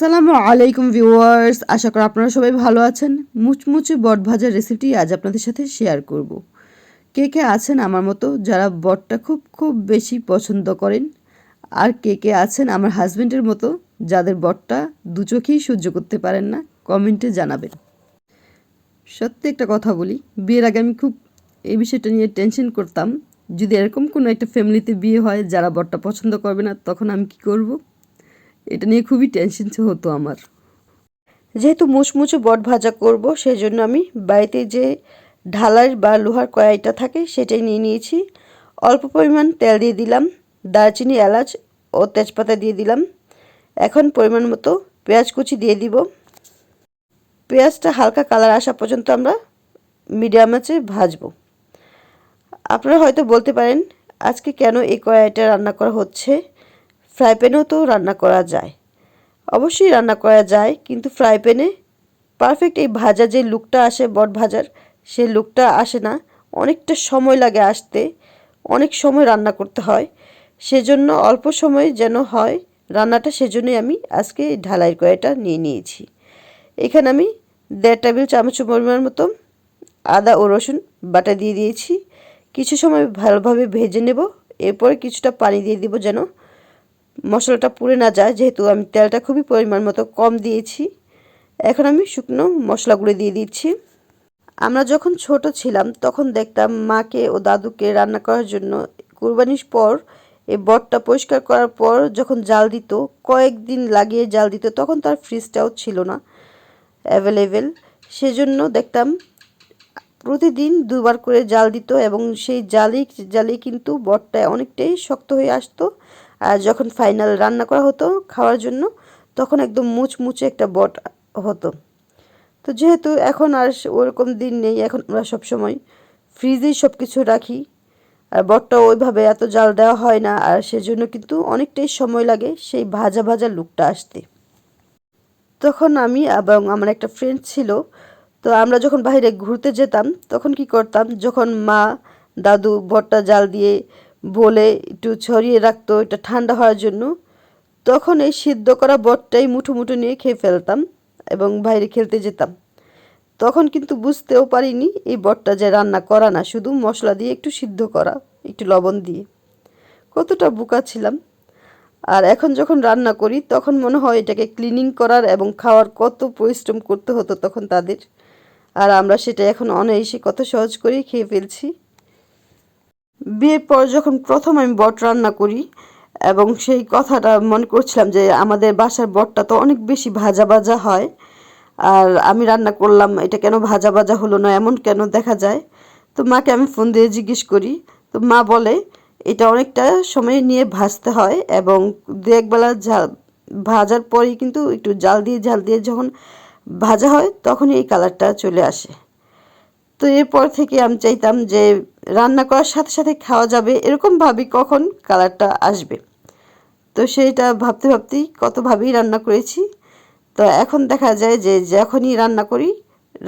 আসসালামু আলাইকুম ভিউয়ার্স, আশা করি আপনারা সবাই ভালো আছেন। মুচমুচে বট ভাজার রেসিপিটি আজ আপনাদের সাথে শেয়ার করব। কে কে আছেন আমার মতো, যারা বটটা খুব খুব বেশি পছন্দ করেন, আর কে কে আছেন আমার হাজবেন্ডের মতো, যাদের বটটা দু চোখেই সহ্য করতে পারেন না, কমেন্টে জানাবেন। সত্যি একটা কথা বলি, বিয়ের আগে আমি খুব এই বিষয়টা নিয়ে টেনশন করতাম। যদি এরকম কোনো একটা ফ্যামিলিতে বিয়ে হয়, যারা বটটা পছন্দ করবে না, তখন আমি কি করব? এটা নিয়ে খুবই টেনশন হতো আমার। যেহেতু মুচমুচে বট ভাজা করব সেই জন্য আমি বাড়িতে যে ঢালার বা লোহার কড়াইটা থাকে, সেটাই নিয়ে নিয়েছি। অল্প পরিমাণ তেল দিয়ে দিলাম, দারচিনি, এলাচ ও তেজপাতা দিয়ে দিলাম। এখন পরিমাণ মতো পেঁয়াজ কুচি দিয়ে দিব। পেঁয়াজটা হালকা কালার আসা পর্যন্ত আমরা মিডিয়াম আঁচে ভাজবো। আপনারা হয়তো বলতে পারেন, আজকে কেন এই কড়াইটা রান্না করা হচ্ছে? ফ্রাই প্যানেও তো রান্না করা যায়। অবশ্যই রান্না করা যায়, কিন্তু ফ্রাই প্যানে পারফেক্ট এই ভাজা যে লুকটা আসে, বট ভাজার সে লুকটা আসে না। অনেকটা সময় লাগে আসতে, অনেক সময় রান্না করতে হয়। সেজন্য অল্প সময় যেন হয়, রান্নাটা সেজন্যই আমি আজকে ঢালাই কড়াইটা নিয়ে নিয়েছি। এখানে আমি দেড় টেবিল চামচ পরিমাণ মতো আদা ও রসুন বাটা দিয়ে দিয়েছি। কিছু সময় ভালোভাবে ভেজে নেব, এরপরে কিছুটা পানি দিয়ে দিব যেন মশলাটা পুড়ে না যায়, যেহেতু আমি তেলটা খুবই পরিমাণ মতো কম দিয়েছি। এখন আমি শুকনো মশলাগুলো দিয়ে দিচ্ছি। আমরা যখন ছোট ছিলাম, তখন দেখতাম মাকে ও দাদুকে রান্না করার জন্য কুরবানির পর এই বটটা পরিষ্কার করার পর যখন জাল দিত, কয়েকদিন লাগিয়ে জাল দিত, তখন তার ফ্রিজটাও ছিল না অ্যাভেলেবেল। সেজন্য দেখতাম প্রতিদিন দুবার করে জাল দিত এবং সেই জালি জালি কিন্তু বটটা অনেকটাই শক্ত হয়ে আসতো। আর যখন ফাইনাল রান্না করা হতো খাওয়ার জন্য, তখন একদম মুচমুচে একটা বট হতো। তো যেহেতু এখন আর ওরকম দিন নেই, এখন আমরা সবসময় ফ্রিজেই সব কিছু রাখি। আর বটটা ওইভাবে এত জাল দেওয়া হয় না, আর সেজন্য কিন্তু অনেকটাই সময় লাগে সেই ভাজা ভাজা লুকটা আসতে। তখন আমি এবং আমার একটা ফ্রেন্ড ছিল, তো আমরা যখন বাইরে ঘুরতে যেতাম, তখন কি করতাম, যখন মা, দাদু বটটা জাল দিয়ে বলে একটু ছড়িয়ে রাখতো, এটা ঠান্ডা হওয়ার জন্য। তখন এই সিদ্ধ করা বটটাই মুঠো মুঠো নিয়ে খেয়ে ফেলতাম এবং বাইরে খেলতে যেতাম। তখন কিন্তু বুঝতেও পারিনি এই বটটা যে রান্না করা না, শুধু মশলা দিয়ে একটু সিদ্ধ করা, একটু লবণ দিয়ে। কতটা বোকা ছিলাম। আর এখন যখন রান্না করি, তখন মনে হয় এটাকে ক্লিনিং করার এবং খাওয়ার কত পরিশ্রম করতে হতো তখন তাদের। আর আমরা সেটা এখন অনায়াসে কত সহজ করেই খেয়ে ফেলছি। বিয়ের পর যখন প্রথম আমি বট রান্না করি, এবং সেই কথাটা মনে করছিলাম যে আমাদের বাসার বটটা তো অনেক বেশি ভাজা ভাজা হয়, আর আমি রান্না করলাম, এটা কেন ভাজা ভাজা হলো না, এমন কেন দেখা যায়। তো মাকে আমি ফোন দিয়ে জিজ্ঞেস করি, তো মা বলে, এটা অনেকটা সময় নিয়ে ভাজতে হয়, এবং দু একবেলা ঝাল, ভাজার পরেই কিন্তু একটু জাল দিয়ে জাল দিয়ে যখন ভাজা হয়, তখনই এই কালারটা চলে আসে। তো এরপর থেকে আমি চাইতাম যে রান্না করার সাথে সাথে খাওয়া যাবে। এরকম ভাবি কখন কালারটা আসবে। তো সেইটা ভাবতে ভাবতেই কতভাবেই রান্না করেছি। তো এখন দেখা যায় যে যখনই রান্না করি,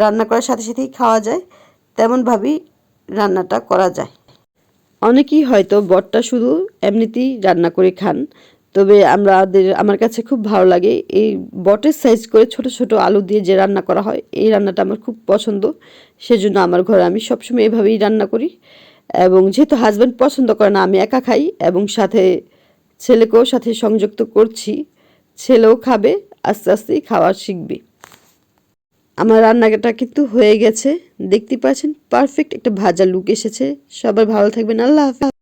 রান্না করার সাথে সাথেই খাওয়া যায় তেমনভাবেই রান্নাটা করা যায়। অনেকেই হয়তো বটটা শুধু এমনিতেই রান্না করে খান। তবে আমাদের আমার কাছে খুব ভালো লাগে এই বটের সাইজ করে ছোট ছোট আলু দিয়ে যে রান্না করা হয়, এই রান্নাটা আমার খুব পছন্দ। সেজন্য আমার ঘরে আমি সবসময় এভাবেই রান্না করি। এবং যেহেতু হাজব্যান্ড পছন্দ করে না, আমি একা খাই এবং সাথে ছেলেকেও সাথে সংযুক্ত করছি, ছেলেও খাবে, আস্তে আস্তেই খাওয়া শিখবে। আমার রান্নাটা কিন্তু হয়ে গেছে। দেখতে পাচ্ছেন পারফেক্ট একটা ভাজা লুক এসেছে। সবার ভালো থাকবেন, আল্লাহ হাফেজ।